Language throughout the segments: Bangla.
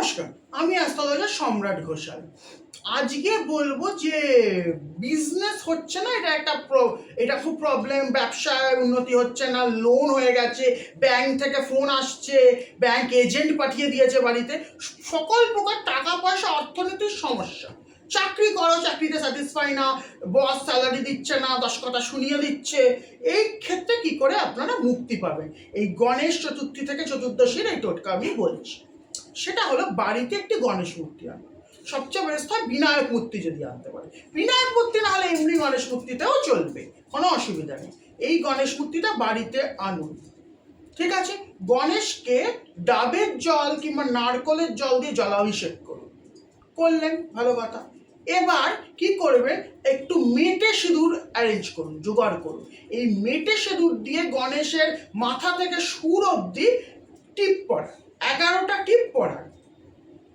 নমস্কার, আমি অ্যাস্ট্রোলজার সম্রাট ঘোষাল। আজকে বলব যে বিজনেস হচ্ছে না, এটা একটা এটা খুব প্রবলেম ব্যবসায় উন্নতি হচ্ছে না লোন হয়ে গেছে ব্যাংক থেকে ফোন আসছে ব্যাংক এজেন্ট পাঠিয়ে দিয়েছে বাড়িতে, সকল প্রকার টাকা পয়সা অর্থনীতির সমস্যা। চাকরি করো, চাকরিতে স্যাটিসফাই না বস স্যালারি দিচ্ছে না, দশ কথা শুনিয়ে দিচ্ছে, এই ক্ষেত্রে কি করে আপনারা মুক্তি পাবেন? এই গণেশ চতুর্থী থেকে চতুর্দশীর এই টোটকা আমি বলছি। সেটা হলো বাড়িতে একটি গণেশ মূর্তি আনো। সবচেয়ে বেস্ট হয় বিনায়ক মূর্তি যদি আনতে পারে। বিনায়ক মূর্তি না হলে এমনি গণেশ মূর্তিতেও চলবে, কোনো অসুবিধা নেই। এই গণেশ মূর্তিটা বাড়িতে আনুন। ঠিক আছে? গণেশকে ডাবের জল কিংবা নারকলের জল দিয়ে জলাভিষেক করুন। করলেন, ভালো কথা। এবার কি করবেন? একটু মেটে সিঁদুর অ্যারেঞ্জ করুন, জোগাড় করুন। এই মেটে সিঁদুর দিয়ে গণেশের মাথা থেকে সুর অবধি টিপ পড়া এগারোটা টিপ পড়ার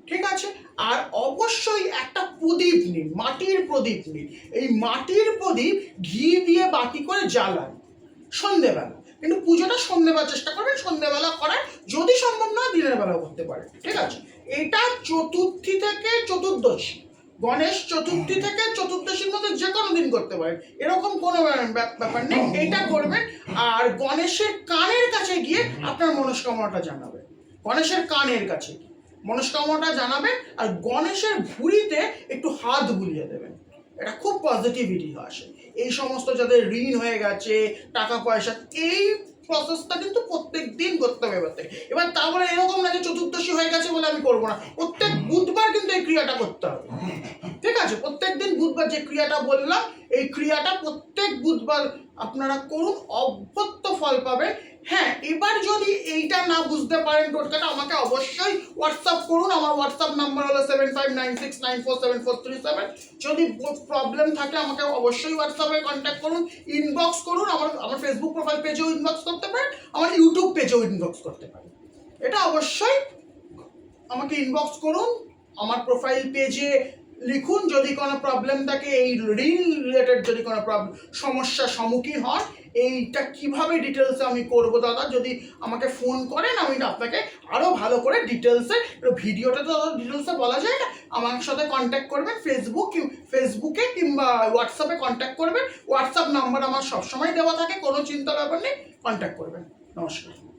ঠিক আছে আর অবশ্যই একটা প্রদীপ নিন মাটির প্রদীপ নিন এই মাটির প্রদীপ ঘি দিয়ে বাতি করে জ্বালান সন্ধেবেলা। কিন্তু পুজোটা সন্ধেবেলা চেষ্টা করবেন সন্ধেবেলা করার যদি সম্ভব না দিনের বেলা করতে পারেন ঠিক আছে? এটা চতুর্থী থেকে চতুর্দশী, গণেশ চতুর্থী থেকে চতুর্দশীর মধ্যে যে কোনো দিন করতে পারেন এরকম কোনো ব্যাপার নেই এটা করবেন আর গণেশের কানের কাছে গিয়ে আপনার মনস্কামনাটা জানাবেন গণেশের কানের কাছে গিয়ে। মনস্কামনাটা জানাবেন আর গণেশের ভুঁড়িতে একটু হাত বুলিয়ে দেবেন এটা খুব পজিটিভিটি আসে। এই সমস্ত যাদের ঋণ হয়ে গেছে, টাকা পয়সা, এই প্রসেসটা কিন্তু প্রত্যেক দিন করতে হবে এবার থেকে। এবার তারপরে এরকম না যে চতুর্দশী হয়ে গেছে বলে আমি করব না। প্রত্যেক বুধবার কিন্তু এই ক্রিয়াটা করতে হবে। ঠিক আছে? প্রত্যেক দিন বুধবার যে ক্রিয়াটা বললাম, এই ক্রিয়াটা প্রত্যেক বুধবার আপনারা করুন। অভ্যত্ত ফল পাবেন হ্যাঁ এবার যদি এইটা না বুঝতে পারেন টোটকাটা, আমাকে অবশ্যই হোয়াটসঅ্যাপ করুন। আমার হোয়াটসঅ্যাপ নাম্বার হলো seven five nine six nine four seven four three seven যদি প্রবলেম থাকে, আমাকে অবশ্যই হোয়াটসঅ্যাপে কন্ট্যাক্ট করুন ইনবক্স করুন। আমার আমার ফেসবুক প্রোফাইল পেজেও ইনবক্স করতে পারেন, আমার ইউটিউব পেজেও ইনবক্স করতে পারেন। এটা অবশ্যই আমাকে ইনবক্স করুন। আমার প্রোফাইল পেজে লিখুন যদি কোনো প্রবলেম থাকে, এই ঋণ রিলেটেড যদি কোনো প্রবলেম সমস্যার সম্মুখীন হন, এইটা কীভাবে ডিটেলসে আমি করব দাদা? যদি আমাকে ফোন করেন, আমি আপনাকে আরও ভালো করে ডিটেলসে ভিডিওটা তো দাদা ডিটেলসে বলা যায় না, আমার সাথে কন্ট্যাক্ট করবেন ফেসবুক ফেসবুকে কিংবা হোয়াটসঅ্যাপে কন্ট্যাক্ট করবেন হোয়াটসঅ্যাপ নাম্বার আমার সবসময় দেওয়া থাকে, কোনো চিন্তার ব্যাপার নেই কন্ট্যাক্ট করবেন। নমস্কার।